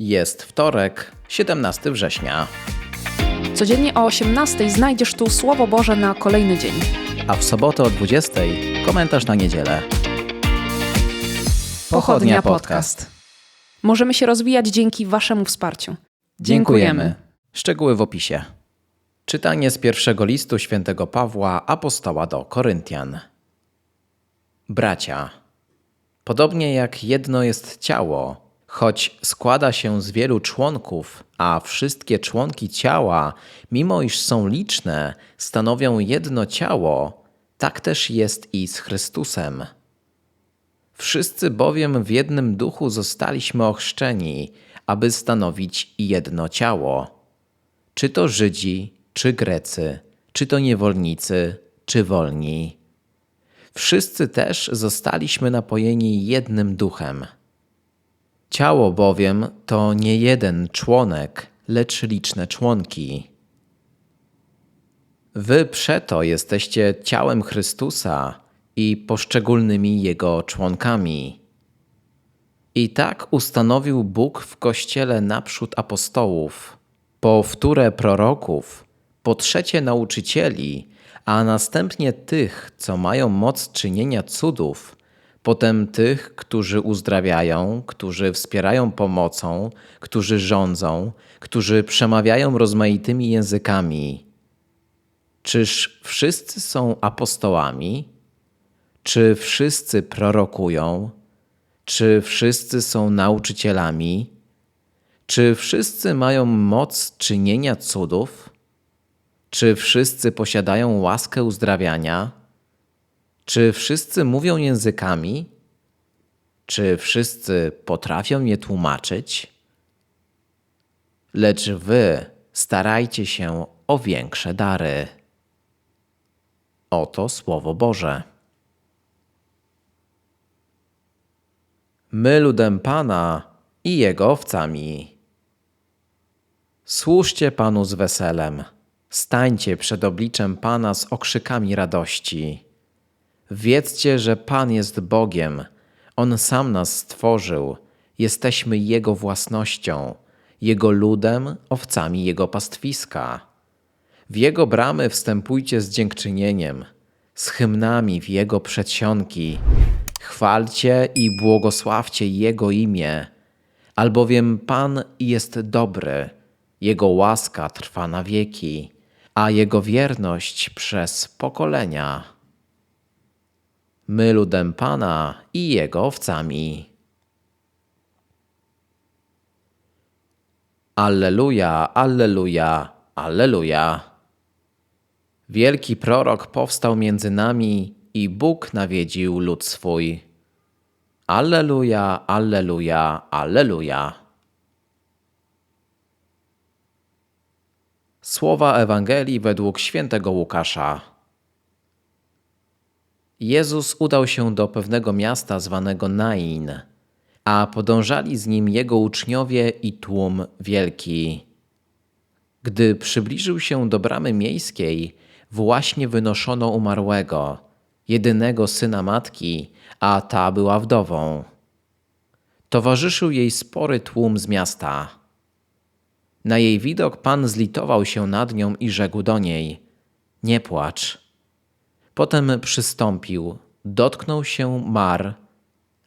Jest wtorek, 17 września, Codziennie o 18 znajdziesz tu Słowo Boże na kolejny dzień. a w sobotę o 20 komentarz na niedzielę. Możemy się rozwijać dzięki Waszemu wsparciu. Dziękujemy. Szczegóły w opisie. Czytanie z pierwszego listu świętego Pawła apostoła do Koryntian. Bracia, podobnie jak jedno jest ciało, choć składa się z wielu członków, a wszystkie członki ciała, mimo iż są liczne, stanowią jedno ciało, tak też jest i z Chrystusem. Wszyscy bowiem w jednym duchu zostaliśmy ochrzczeni, aby stanowić jedno ciało. Czy to Żydzi, czy Grecy, czy to niewolnicy, czy wolni. Wszyscy też zostaliśmy napojeni jednym duchem. Ciało bowiem to nie jeden członek, lecz liczne członki. Wy przeto jesteście ciałem Chrystusa i poszczególnymi Jego członkami. I tak ustanowił Bóg w Kościele naprzód apostołów, po wtóre proroków, po trzecie nauczycieli, a następnie tych, co mają moc czynienia cudów, potem tych, którzy uzdrawiają, którzy wspierają pomocą, którzy rządzą, którzy przemawiają rozmaitymi językami. Czyż wszyscy są apostołami? Czy wszyscy prorokują? Czy wszyscy są nauczycielami? Czy wszyscy mają moc czynienia cudów? Czy wszyscy posiadają łaskę uzdrawiania? Czy wszyscy mówią językami? Czy wszyscy potrafią je tłumaczyć? Lecz wy starajcie się o większe dary. Oto Słowo Boże. My ludem Pana i Jego owcami. Służcie Panu z weselem, stańcie przed obliczem Pana z okrzykami radości. Wiedzcie, że Pan jest Bogiem, On sam nas stworzył, jesteśmy Jego własnością, Jego ludem, owcami Jego pastwiska. W Jego bramy wstępujcie z dziękczynieniem, z hymnami w Jego przedsionki. Chwalcie i błogosławcie Jego imię, albowiem Pan jest dobry, Jego łaska trwa na wieki, a Jego wierność przez pokolenia. My ludem Pana i Jego owcami. Alleluja, alleluja, alleluja. Wielki prorok powstał między nami i Bóg nawiedził lud swój. Alleluja, alleluja, alleluja. Słowa Ewangelii według świętego Łukasza. Jezus udał się do pewnego miasta zwanego Nain, a podążali z nim jego uczniowie i tłum wielki. Gdy przybliżył się do bramy miejskiej, właśnie wynoszono umarłego, jedynego syna matki, a ta była wdową. Towarzyszył jej spory tłum z miasta. Na jej widok Pan zlitował się nad nią i rzekł do niej: Nie płacz. Potem przystąpił, dotknął się mar,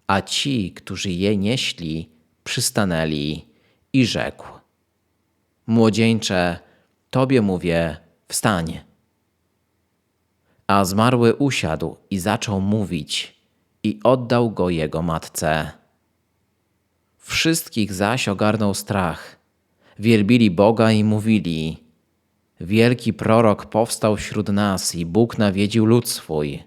a ci, którzy je nieśli, przystanęli i rzekł: Młodzieńcze, tobie mówię, wstań. A zmarły usiadł i zaczął mówić, i oddał go jego matce. Wszystkich zaś ogarnął strach. Wielbili Boga i mówili: Wielki prorok powstał wśród nas i Bóg nawiedził lud swój.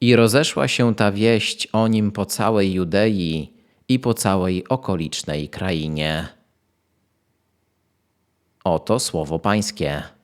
I rozeszła się ta wieść o nim po całej Judei i po całej okolicznej krainie. Oto słowo Pańskie.